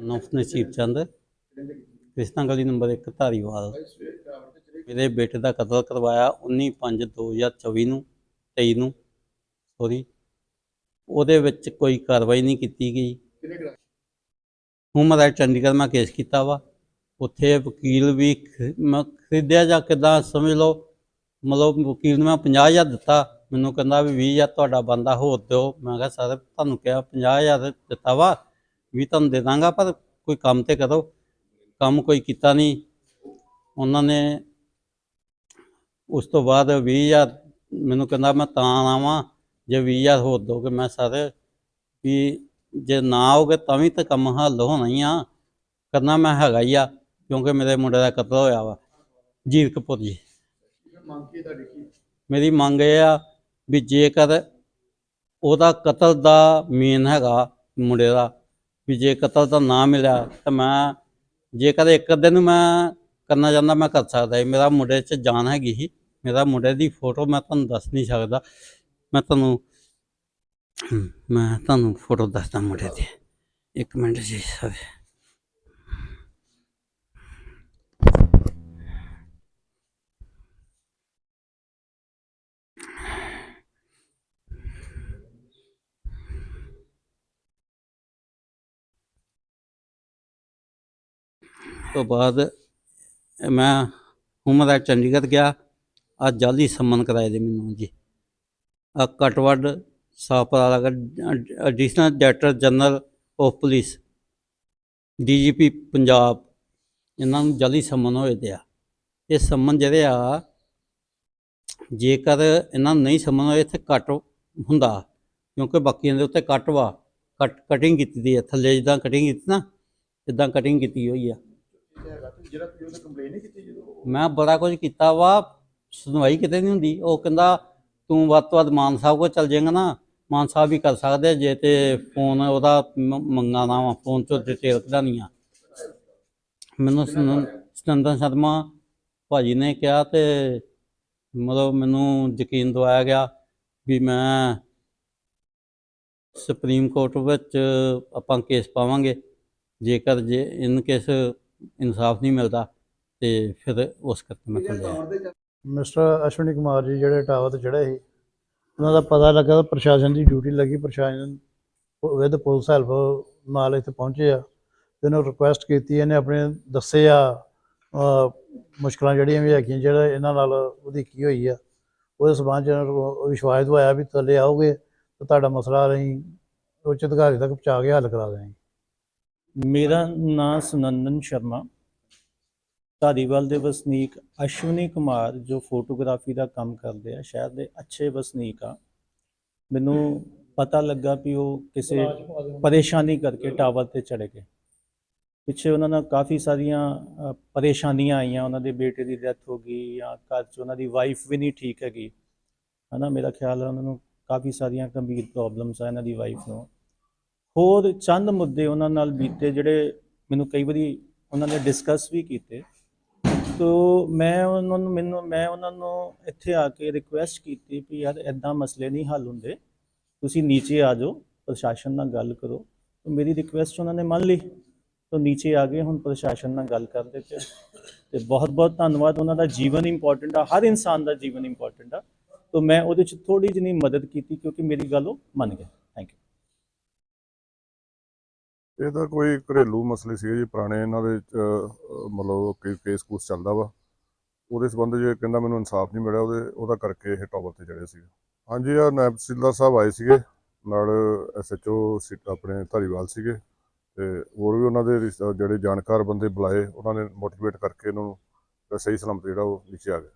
ਨੌਫ ਨਸੀਬ ਚੰਦ। ਕ੍ਰਿਸ਼ਨਾ ਗਲੀ ਨੰਬਰ 1 ਧਾਰੀਵਾਲ। ਮੇਰੇ ਬੇਟੇ ਦਾ ਕਤਲ ਕਰਵਾਇਆ 19/5/2024 ਨੂੰ 23 ਨੂੰ ਸੋਰੀ ਉਹਦੇ ਵਿੱਚ ਕੋਈ ਕਾਰਵਾਈ ਨਹੀਂ ਕੀਤੀ ਗਈ। ਹੁਮਰ ਚੰਡੀਗੜ੍ਹ ਮੈਂ ਕੇਸ ਕੀਤਾ ਵਾ। ਉੱਥੇ ਵਕੀਲ ਵੀ ਮੈਂ ਖਰੀਦਿਆ ਜਾਂ ਕਿਦਾਂ ਸਮਝ ਲਓ। ਮਤਲਬ ਵਕੀਲ ਨੂੰ ਮੈਂ 50000 ਦਿੱਤਾ। ਮੈਨੂੰ ਕਹਿੰਦਾ ਵੀ 20000 ਤੁਹਾਡਾ ਬੰਦਾ ਹੋਰ ਦਿਓ। ਮੈਂ ਕਿਹਾ, ਸਰ, ਤੁਹਾਨੂੰ ਕਿਹਾ 50000 ਦਿੱਤਾ ਵਾ। ਵੀ ਤੁਹਾਨੂੰ ਦੇ ਦਾਂਗਾ, ਪਰ ਕੋਈ ਕੰਮ ਤੇ ਕਰੋ। ਕੰਮ ਕੋਈ ਕੀਤਾ ਨਹੀਂ। ਉਹਨਾਂ ਨੇ ਉਸ ਤੋਂ ਬਾਅਦ 20000 ਮੈਨੂੰ ਕਹਿੰਦਾ ਮੈਂ ਤਾਂ ਆਵਾਂ, ਜੇ 20000 ਹੋਰ ਦੋਗੇ ਮੈਂ ਸਰ, ਵੀ ਜੇ ਨਾ ਆਓਗੇ ਤਾਂ ਵੀ ਤਾਂ ਕੰਮ ਹੱਲ ਹੋਣਾ ਹੀ ਆ। ਕਰਨਾ ਮੈਂ ਹੈਗਾ ਹੀ ਆ, ਕਿਉਂਕਿ ਮੇਰੇ ਮੁੰਡੇ ਦਾ ਕਤਲ ਹੋਇਆ ਵਾ। ਜੀਵ ਕਪੂਰ ਜੀ। ਮੇਰੀ ਮੰਗ ਇਹ ਆ ਵੀ ਜੇਕਰ ਉਹਦਾ ਕਤਲ ਦਾ ਮੇਨ ਹੈਗਾ ਮੁੰਡੇ ਦਾ ਵੀ ਜੇ ਕਤਲ ਤਾਂ ਨਾ ਮਿਲਿਆ, ਤਾਂ ਮੈਂ ਜੇ ਕਦੇ ਇੱਕ ਅੱਧੇ ਨੂੰ ਮੈਂ ਕਰਨਾ ਚਾਹੁੰਦਾ, ਮੈਂ ਕਰ ਸਕਦਾ ਸੀ ਮੇਰਾ ਮੁੰਡੇ 'ਚ ਜਾਨ ਹੈਗੀ ਸੀ। ਮੇਰਾ ਮੁੰਡੇ ਦੀ ਫੋਟੋ ਮੈਂ ਤੁਹਾਨੂੰ ਦੱਸ ਨਹੀਂ ਸਕਦਾ। ਮੈਂ ਤੁਹਾਨੂੰ ਮੈਂ ਤੁਹਾਨੂੰ ਫੋਟੋ ਦੱਸਦਾ ਮੁੰਡੇ ਦੀ। ਇੱਕ ਮਿੰਟ ਜੀ, ਸਰ। ਤੋਂ ਬਾਅਦ ਮੈਂ ਹੁਮਰਾ ਚੰਡੀਗੜ੍ਹ ਗਿਆ। ਆ ਜਲਦੀ ਸੰਮਨ ਕਰਾਏ ਦੇ ਮੈਨੂੰ ਜੀ। ਆ ਕਟਵੜ ਸਾਪਰਾ ਲਗਾ additional director general of police DGP Punjab, ਇਹਨਾਂ ਨੂੰ ਜਾਲੀ ਸੰਮਨ ਹੋਏ ਤੇ ਆ। ਇਹ ਸੰਮਨ ਜਿਹੜੇ ਆ, ਜੇਕਰ ਇਹਨਾਂ ਨੂੰ ਨਹੀਂ ਸੰਮਨ ਹੋਏ, ਇੱਥੇ ਕੱਟ ਹੁੰਦਾ, ਕਿਉਂਕਿ ਬਾਕੀਆਂ ਦੇ ਉੱਤੇ ਕੱਟ ਵਾ। ਕੱਟ ਕਟਿੰਗ ਕੀਤੀ ਦੀ ਹੈ ਥੱਲੇ ਜਿੱਦਾਂ ਕਟਿੰਗ ਕੀਤੀ ਨਾ ਇਦਾਂ ਕਟਿੰਗ ਕੀਤੀ ਹੋਈ ਆ। ਹੈਗਾ ਤੇ ਜਿਹੜਾ ਤੁਸੀਂ ਉਹਨੇ ਕੰਪਲੇਨ ਨਹੀਂ ਕੀਤੀ ਜਦੋਂ ਮੈਂ ਬੜਾ ਕੁਝ ਕੀਤਾ ਵਾ ਸੁਣਵਾਈ ਕਿਤੇ ਨਹੀਂ ਹੁੰਦੀ। ਉਹ ਕਹਿੰਦਾ ਤੂੰ ਵੱਧ ਤੋਂ ਵੱਧ ਮਾਨ ਸਾਹਿਬ ਕੋਲ ਚੱਲ ਜਾਏਗਾ ਨਾ ਮਾਨ ਸਾਹਿਬ ਵੀ ਕਰ ਸਕਦੇ ਆ, ਜੇ ਤੇ ਫੋਨ ਉਹਦਾ ਮ- ਮੰਗਾਣਾ ਵਾ ਫੋਨ ਚੋਂ ਡਿਟੇਲ ਕਢਾਉਣੀ ਆ ਮੈਨੂੰ ਸੁਨੰ- ਸੁਨੰਦਨ ਸ਼ਰਮਾ ਭਾਜੀ ਨੇ ਕਿਹਾ ਤੇ ਮਤਲਬ ਮੈਨੂੰ ਯਕੀਨ ਦਵਾਇਆ ਗਿਆ ਵੀ ਮੈਂ ਸੁਪਰੀਮ ਕੋਰਟ ਵਿੱਚ ਆਪਾਂ ਕੇਸ ਪਾਵਾਂਗੇ। ਜੇਕਰ ਜੇ ਇਨ ਕੇਸ ਇਨਸਾਫ ਨਹੀਂ ਮਿਲਦਾ ਤੇ ਫਿਰ ਉਸ ਕਰਕੇ ਮੈਂ ਖੁੱਲਿਆ ਮਿਸਟਰ ਅਸ਼ਵਨੀ ਕੁਮਾਰ ਜੀ ਜਿਹੜੇ ਟਾਵਰ ਤੇ ਚੜ੍ਹੇ ਸੀ ਉਹਨਾਂ ਦਾ ਪਤਾ ਲੱਗਾ ਤਾਂ ਪ੍ਰਸ਼ਾਸਨ ਦੀ ਡਿਊਟੀ ਲੱਗੀ ਪ੍ਰਸ਼ਾਸਨ ਵਿਦ ਪੁਲਿਸ ਹੈਲਪ ਨਾਲ ਇੱਥੇ ਪਹੁੰਚੇ ਆ। ਇਹਨੂੰ ਰਿਕੁਐਸਟ ਕੀਤੀ ਇਹਨੇ ਆਪਣੇ ਦੱਸੇ ਆ ਅਹ, ਮੁਸ਼ਕਲਾਂ ਜਿਹੜੀਆਂ ਵੀ ਹੈਗੀਆਂ ਜਿਹੜਾ ਇਹਨਾਂ ਨਾਲ ਉਹਦੀ ਕੀ ਹੋਈ ਆ। ਉਹਦੇ ਸਬੰਧ ਚ ਇਹਨਾਂ ਨੂੰ ਵਿਸ਼ਵਾਸ ਦਵਾਇਆ ਵੀ ਥੱਲੇ ਆਓਗੇ ਤਾਂ ਤੁਹਾਡਾ ਮਸਲਾ ਅਸੀਂ ਉੱਚ ਅਧਿਕਾਰੀ ਤੱਕ ਪਹੁੰਚਾ ਕੇ ਹੱਲ ਕਰਾ ਦੇਵਾਂਗੇ ਮੇਰਾ ਨਾਮ ਸੁਨੰਦਨ ਸ਼ਰਮਾ। ਧਾਰੀਵਾਲ ਦੇ ਵਸਨੀਕ ਅਸ਼ਵਨੀ ਕੁਮਾਰ ਜੋ ਫੋਟੋਗ੍ਰਾਫੀ ਦਾ ਕੰਮ ਕਰਦੇ ਆ, ਸ਼ਹਿਰ ਦੇ ਅੱਛੇ ਵਸਨੀਕ ਆ। ਮੈਨੂੰ ਪਤਾ ਲੱਗਾ ਵੀ ਉਹ ਕਿਸੇ ਪਰੇਸ਼ਾਨੀ ਕਰਕੇ ਟਾਵਰ ਤੇ ਚੜੇ ਗਏ। ਪਿੱਛੇ ਉਹਨਾਂ ਨਾਲ ਕਾਫੀ ਸਾਰੀਆਂ ਪਰੇਸ਼ਾਨੀਆਂ ਆਈਆਂ। ਉਹਨਾਂ ਦੇ ਬੇਟੇ ਦੀ ਡੈਥ ਹੋ ਗਈ ਜਾਂ ਘਰ 'ਚ ਉਹਨਾਂ ਦੀ ਵਾਈਫ ਵੀ ਨਹੀਂ ਠੀਕ ਹੈਗੀ। ਹਨਾ, ਮੇਰਾ ਖਿਆਲ ਹੈ ਉਹਨਾਂ ਨੂੰ ਕਾਫੀ ਸਾਰੀਆਂ ਗੰਭੀਰ ਪ੍ਰੋਬਲਮਸ ਆ ਇਹਨਾਂ ਦੀ ਵਾਈਫ ਨੂੰ। ਹੋਰ ਚੰਦ ਮੁੱਦੇ ਉਹਨਾਂ ਨਾਲ ਬੀਤੇ ਜਿਹੜੇ ਮੈਨੂੰ ਕਈ ਵਾਰੀ ਉਹਨਾਂ ਨੇ ਡਿਸਕਸ ਵੀ ਕੀਤੇ। ਤੋ ਮੈਂ ਉਹਨਾਂ ਨੂੰ, ਮੈਨੂੰ, ਮੈਂ ਉਹਨਾਂ ਨੂੰ ਇੱਥੇ ਆ ਕੇ ਰਿਕੁਐਸਟ ਕੀਤੀ ਵੀ ਯਾਰ ਐਦਾਂ ਮਸਲੇ ਨਹੀਂ ਹੱਲ ਹੁੰਦੇ, ਤੁਸੀਂ ਨੀਚੇ ਆ ਜਾਓ, ਪ੍ਰਸ਼ਾਸਨ ਨਾਲ ਗੱਲ ਕਰੋ। ਤਾਂ ਮੇਰੀ ਰਿਕੁਐਸਟ ਉਹਨਾਂ ਨੇ ਮੰਨ ਲਈ, ਤੋ ਨੀਚੇ ਆ ਗਏ, ਹੁਣ ਪ੍ਰਸ਼ਾਸਨ ਨਾਲ ਗੱਲ ਕਰਦੇ ਪਏ। ਤੇ ਬਹੁਤ ਬਹੁਤ ਧੰਨਵਾਦ, ਉਹਨਾਂ ਦਾ ਜੀਵਨ ਇੰਪੋਰਟੈਂਟ ਆ, ਹਰ ਇਨਸਾਨ ਦਾ ਜੀਵਨ ਇੰਪੋਰਟੈਂਟ ਆ। ਤੋ ਮੈਂ ਉਹਦੇ ਚ ਥੋੜੀ ਜਿਹੀ ਮਦਦ ਕੀਤੀ, ਕਿਉਂਕਿ ਮੇਰੀ ਗੱਲ ਉਹ ਮੰਨ ਗਏ। ਥੈਂਕ ਯੂ ਇਹ ਤਾਂ ਕੋਈ ਘਰੇਲੂ ਮਸਲੇ ਸੀ ਜੀ ਪੁਰਾਣੇ ਇਹਨਾਂ ਦੇ ਚ, ਮਤਲਬ ਕਿ ਕੇਸ ਕੂਸ ਚੱਲਦਾ ਵਾ। ਉਹਦੇ ਸੰਬੰਧ ਜੇ ਕਹਿੰਦਾ ਮੈਨੂੰ ਇਨਸਾਫ ਨਹੀਂ ਮਿਲਿਆ ਉਹਦੇ ਉਹਦਾ ਕਰਕੇ ਇਹ ਟੌਪਰ ਤੇ ਚੜੇ ਸੀ ਹਾਂਜੀ ਆ ਨਾਇਬ ਤਹਿਸੀਲਦਾਰ ਸਾਹਿਬ ਆਏ ਸੀਗੇ ਨਾਲ ਐਸਐਚਓ ਆਪਣੇ ਧਾਰੀਵਾਲ ਸੀਗੇ ਤੇ ਹੋਰ ਵੀ ਉਹਨਾਂ ਦੇ ਰਿਸ਼ਤਾ- ਜਿਹੜੇ ਜਾਣਕਾਰ ਬੰਦੇ ਬੁਲਾਏ ਉਹਨਾਂ ਨੇ ਮੋਟੀਵੇਟ ਕਰਕੇ ਇਹਨਾਂ ਨੂੰ ਸਹੀ ਸਲਾਮਤ ਜਿਹੜਾ ਉਹ ਨੀਚੇ ਆ ਗਿਆ।